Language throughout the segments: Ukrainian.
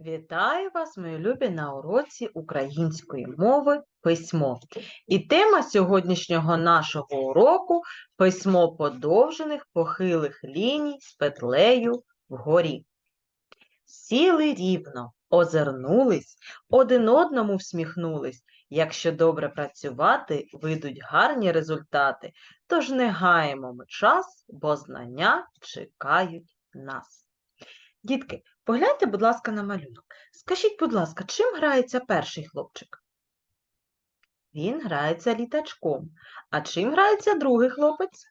Вітаю вас, мої любі, на уроці української мови письмо. І тема сьогоднішнього нашого уроку письмо подовжених похилих ліній з петлею вгорі. Сіли рівно, озирнулись, один одному всміхнулись. Якщо добре працювати, вийдуть гарні результати. Тож не гаємо ми час, бо знання чекають нас. Дітки, погляньте, будь ласка, на малюнок. Скажіть, будь ласка, чим грається перший хлопчик? Він грається літачком. А чим грається другий хлопець?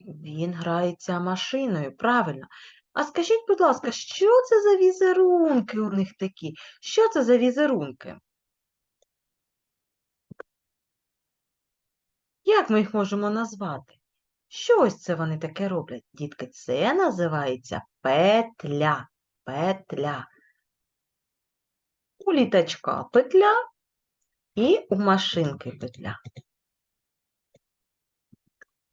Він грається машиною, правильно. А скажіть, будь ласка, що це за візерунки у них такі? Що це за візерунки? Як ми їх можемо назвати? Що ось це вони таке роблять? Дітки, це називається петля. Петля. У літачка петля і у машинки петля.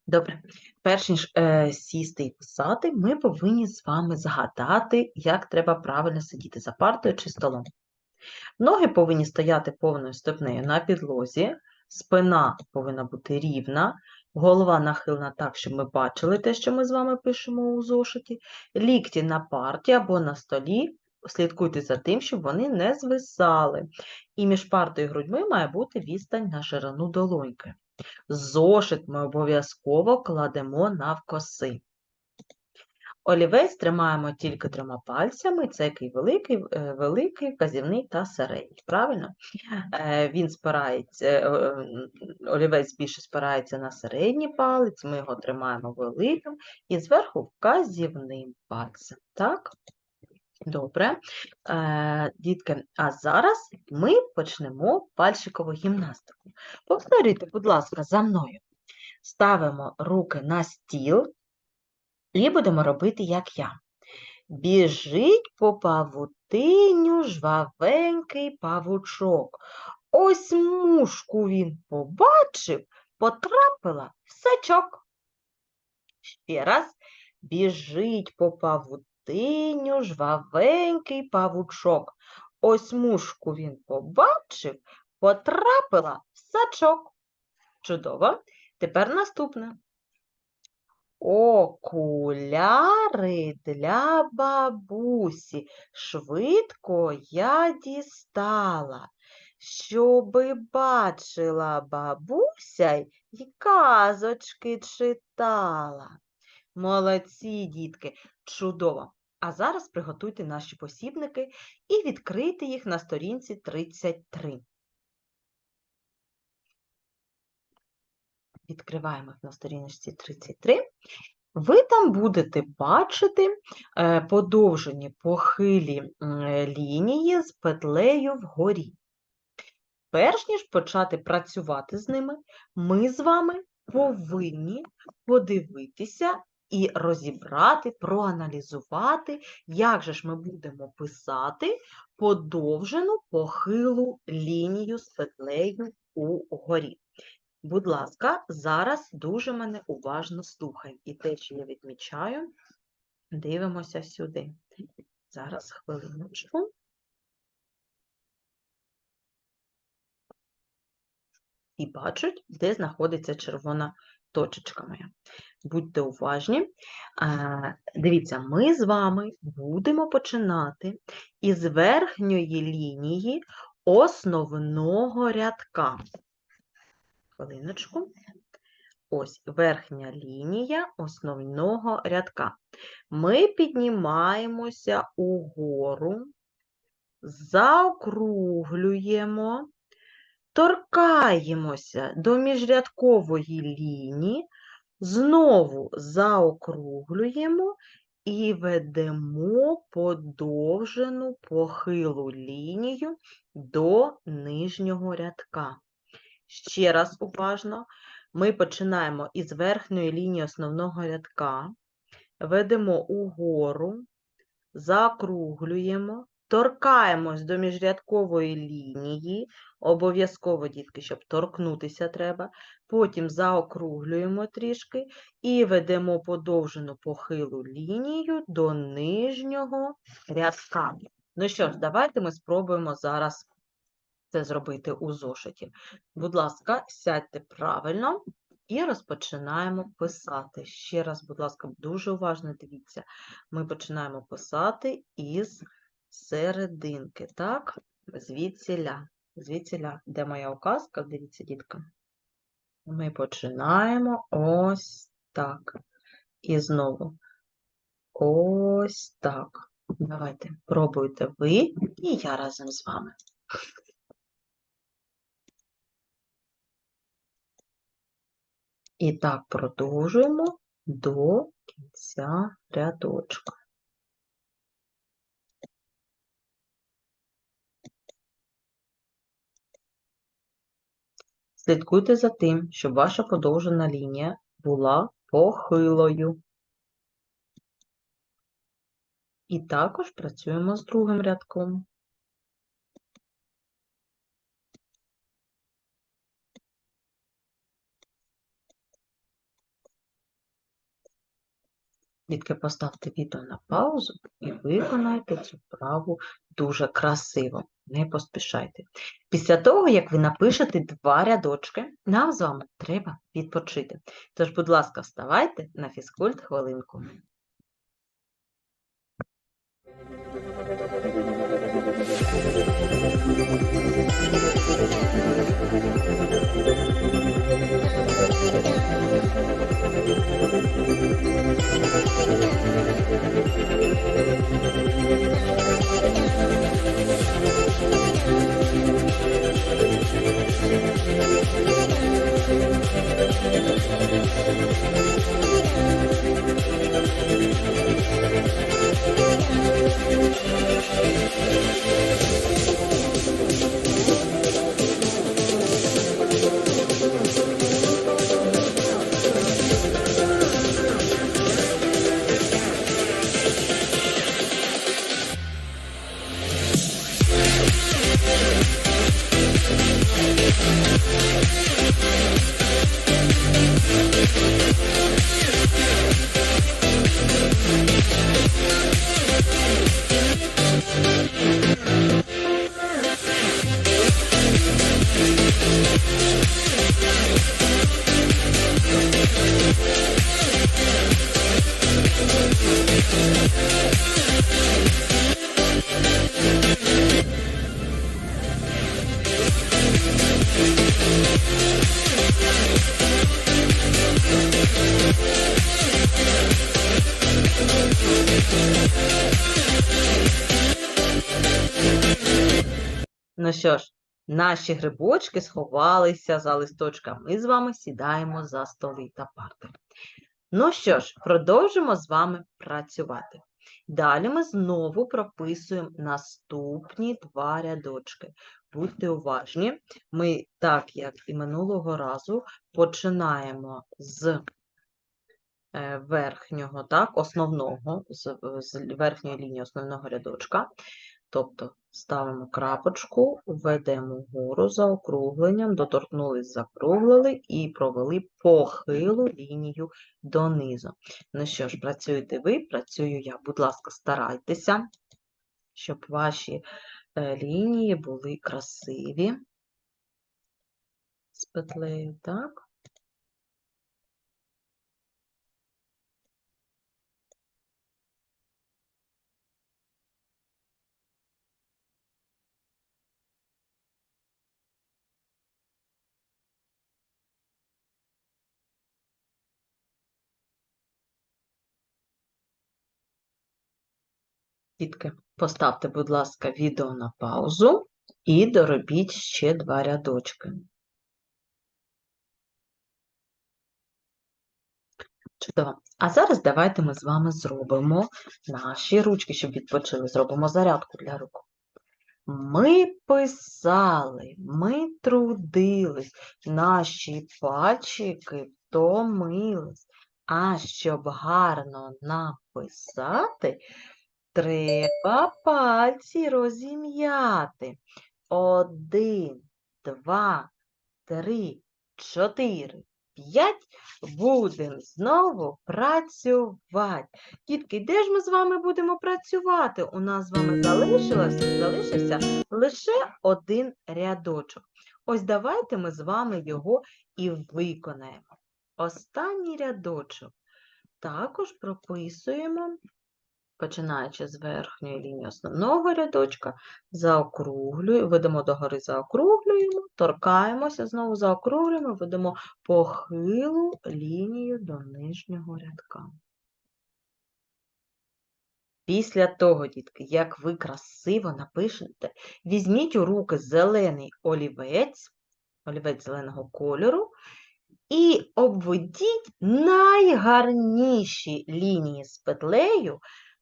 Добре, перш ніж е, сісти і писати, ми повинні з вами згадати, як треба правильно сидіти за партою чи столом. Ноги повинні стояти повною стопнею на підлозі, спина повинна бути рівна, голова нахилена так, щоб ми бачили те, що ми з вами пишемо у зошиті, лікті на парті або на столі. Слідкуйте за тим, щоб вони не звисали. І між партою і грудьми має бути відстань на ширину долоньки. Зошит ми обов'язково кладемо навкоси. Олівець тримаємо тільки трьома пальцями, це який великий, е, великий, вказівний та середній. Правильно? Е, Він спирається, е, олівець більше спирається на середній палець, ми його тримаємо великим і зверху вказівним пальцем. Так? Добре. Дітки, а зараз ми почнемо пальчикову гімнастику. Повторюйте, будь ласка, за мною. Ставимо руки на стіл і будемо робити, як я. Біжить по павутиню жвавенький павучок. Ось мушку він побачив, потрапила в сачок. Ще раз біжить по павутиню жвавенький павучок. Ось мушку він побачив, потрапила в сачок. Чудово. Тепер наступне. Окуляри для бабусі швидко я дістала, щоби бачила бабуся й казочки читала. Молодці, дітки, чудово! А зараз приготуйте наші посібники і відкрийте їх на сторінці 33. Відкриваємо їх на сторіночці 33. Ви там будете бачити е, подовжені похилі лінії з петлею вгорі. Перш ніж почати працювати з ними, ми з вами повинні подивитися і розібрати, проаналізувати, як же ж ми будемо писати подовжену похилу лінію з петлею угорі. Будь ласка, зараз дуже мене уважно слухай. І те, що я відмічаю, дивимося сюди. Зараз хвилиночку. І бачать, де знаходиться червона точечка моя. Будьте уважні. Дивіться, ми з вами будемо починати із верхньої лінії основного рядка. Хвилиночку. Ось верхня лінія основного рядка. Ми піднімаємося угору, заокруглюємо, торкаємося до міжрядкової лінії, знову заокруглюємо і ведемо подовжену похилу лінію до нижнього рядка. Ще раз уважно. Ми починаємо із верхньої лінії основного рядка, ведемо угору, закруглюємо, торкаємось до міжрядкової лінії, обов'язково, дітки, щоб торкнутися треба, потім заокруглюємо трішки і ведемо подовжену похилу лінію до нижнього рядка. Ну що ж, давайте ми спробуємо зараз це зробити у зошиті. Будь ласка, сядьте правильно і розпочинаємо писати. Ще раз, будь ласка, дуже уважно дивіться. Ми починаємо писати із серединки, так? Звідсіля. Звідсіля. Де моя указка? Дивіться, дітка. Ми починаємо ось так. І знову ось так. Давайте пробуйте ви і я разом з вами. І так продовжуємо до кінця рядочка. Слідкуйте за тим, щоб ваша подовжена лінія була похилою. І також працюємо з другим рядком. Дітки, поставте відео на паузу і виконайте цю вправу дуже красиво. Не поспішайте. Після того, як ви напишете два рядочки, нам з вами треба відпочити. Тож, будь ласка, вставайте на фізкульт хвилинку. Ну що ж, наші грибочки сховалися за листочками. Ми з вами сідаємо за столи та парти. Ну що ж, продовжимо з вами працювати. Далі ми знову прописуємо наступні два рядочки. Будьте уважні, ми, так як і минулого разу, починаємо з е, верхнього, так, основного, з, з верхньої лінії основного рядочка. Тобто ставимо крапочку, введемо вгору за округленням, доторкнулись, закруглили і провели похилу лінію донизу. Ну що ж, працюєте ви, працюю я. Будь ласка, старайтеся, щоб ваші е, лінії були красиві. З петлею, так? Дітки, поставте, будь ласка, відео на паузу і доробіть ще два рядочки. Чудово. А зараз давайте ми з вами зробимо наші ручки, щоб відпочили. Зробимо зарядку для рук. Ми писали, ми трудились, наші пальчики втомились. А щоб гарно написати, треба пальці розім'яти. Один, два, три, чотири, 5 будемо знову працювати. Дітки, де ж ми з вами будемо працювати? У нас з вами залишилося, залишився лише один рядочок. Ось давайте ми з вами його і виконаємо. Останній рядочок також прописуємо, починаючи з верхньої лінії основного рядочка, заокруглюємо, ведемо догори, заокруглюємо, торкаємося, знову заокруглюємо, ведемо похилу лінію до нижнього рядка. Після того, дітки, як ви красиво напишете, візьміть у руки зелений олівець, олівець зеленого кольору, і обведіть найгарніші лінії з петлею,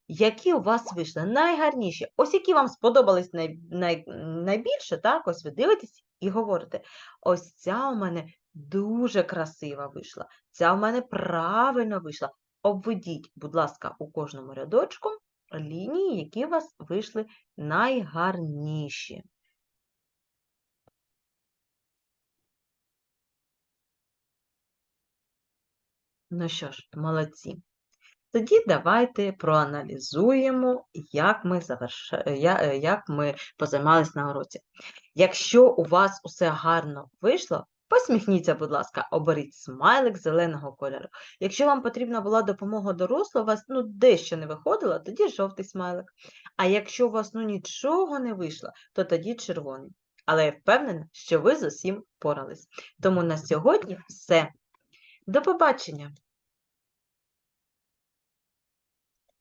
які у вас вийшли. Найгарніші. Ось які вам сподобались най, най, найбільше, так? Ось ви дивитесь і говорите: ось ця у мене дуже красива вийшла, ця у мене правильно вийшла. Обведіть, будь ласка, у кожному рядочку лінії, які у вас вийшли найгарніші. Ну що ж, молодці. Тоді давайте проаналізуємо, як ми, заверш... е, як ми позаймались на уроці. Якщо у вас усе гарно вийшло, посміхніться, будь ласка, оберіть смайлик зеленого кольору. Якщо вам потрібна була допомога дорослого, у вас ну, дещо не виходило, тоді жовтий смайлик. А якщо у вас ну, нічого не вийшло, то тоді червоний. Але я впевнена, що ви з усім впорались. Тому на сьогодні все. До побачення!